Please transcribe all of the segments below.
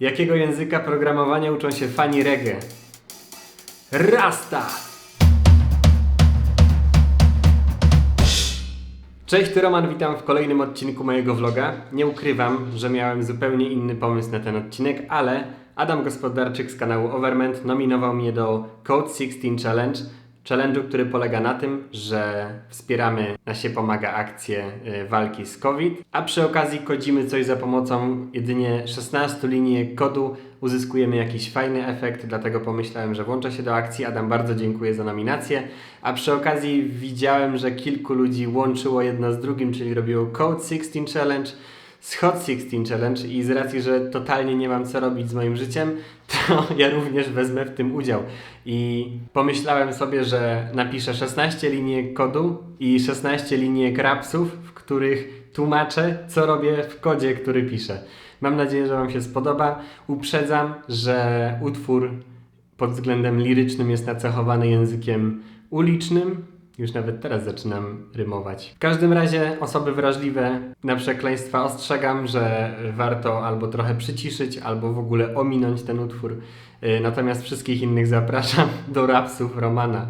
Jakiego języka programowania uczą się fani reggae? Rasta! Cześć, tu Roman, witam w kolejnym odcinku mojego vloga. Nie ukrywam, że miałem zupełnie inny pomysł na ten odcinek, ale Adam Gospodarczyk z kanału Overment nominował mnie do Code 16 Challenge. Challenge'u, który polega na tym, że wspieramy na się pomaga akcję y, walki z COVID, a przy okazji kodzimy coś za pomocą jedynie 16 linii kodu. Uzyskujemy jakiś fajny efekt, dlatego pomyślałem, że włączę się do akcji. Adam, bardzo dziękuję za nominację. A przy okazji widziałem, że kilku ludzi łączyło jedno z drugim, czyli robiło Code 16 Challenge z Hot 16 Challenge i z racji, że totalnie nie mam co robić z moim życiem, to ja również wezmę w tym udział. I pomyślałem sobie, że napiszę 16 linii kodu i 16 linii rapsów, w których tłumaczę, co robię w kodzie, który piszę. Mam nadzieję, że Wam się spodoba. Uprzedzam, że utwór pod względem lirycznym jest nacechowany językiem ulicznym. Już nawet teraz zaczynam rymować. W każdym razie osoby wrażliwe na przekleństwa ostrzegam, że warto albo trochę przyciszyć, albo w ogóle ominąć ten utwór. Yy, Natomiast wszystkich innych zapraszam do rapsów Romana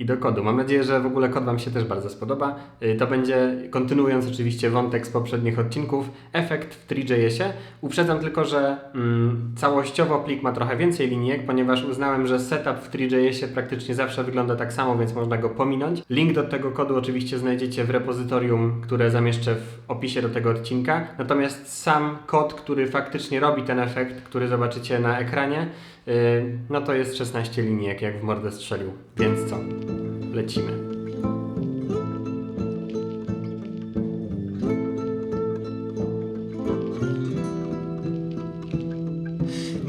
i do kodu. Mam nadzieję, że w ogóle kod Wam się też bardzo spodoba. Yy, To będzie, kontynuując oczywiście wątek z poprzednich odcinków, efekt w 3JS-ie. Uprzedzam tylko, że mm, całościowo plik ma trochę więcej linijek, ponieważ uznałem, że setup w 3JS-ie praktycznie zawsze wygląda tak samo, więc można go pominąć. Link do tego kodu oczywiście znajdziecie w repozytorium, które zamieszczę w opisie do tego odcinka. Natomiast sam kod, który faktycznie robi ten efekt, który zobaczycie na ekranie, yy, no to jest 16 linijek, jak w mordę strzelił. Więc co? Lecimy.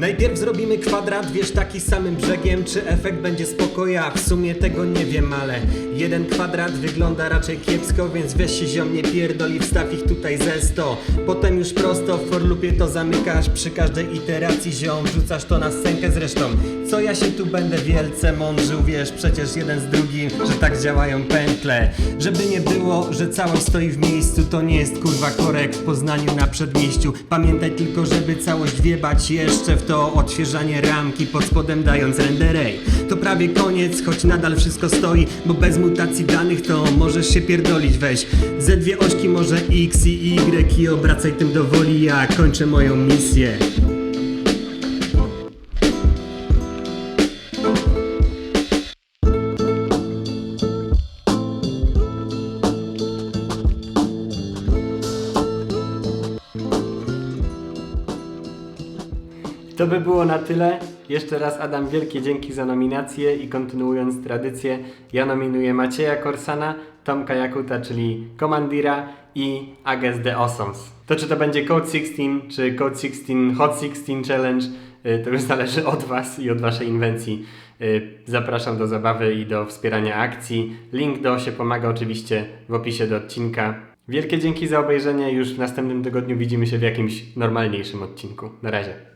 Najpierw zrobimy kwadrat, wiesz, taki samym brzegiem Czy efekt będzie spoko? Ja w sumie tego nie wiem, ale Jeden kwadrat wygląda raczej kiepsko Więc weź się ziom, nie pierdol i wstaw ich tutaj ze 100 Potem już prosto w for loopie to zamykasz Przy każdej iteracji ziom, wrzucasz to na scenkę. Zresztą Co ja się tu będę wielce mądrzył Wiesz, przecież jeden z drugim, że tak działają pętle. Żeby nie było, że całość stoi w miejscu To nie jest kurwa korek w Poznaniu na przedmieściu. Pamiętaj tylko, żeby całość wiebać jeszcze w to odświeżanie ramki pod spodem dając renderej To prawie koniec, choć nadal wszystko stoi Bo bez mutacji danych to możesz się pierdolić. Weź ze dwie ośki może X i Y i obracaj tym do woli. Ja kończę moją misję To by było na tyle. Jeszcze raz Adam, wielkie dzięki za nominację i kontynuując tradycję, ja nominuję Macieja Korsana, Tomka Jakuta, czyli Komandira i Ages the Ossons. To czy to będzie Code 16 czy Code 16 Hot 16 Challenge, y, to już zależy od Was i od Waszej inwencji. Y, Zapraszam do zabawy i do wspierania akcji. Link do się pomaga oczywiście w opisie do odcinka. Wielkie dzięki za obejrzenie. Już w następnym tygodniu widzimy się w jakimś normalniejszym odcinku. Na razie.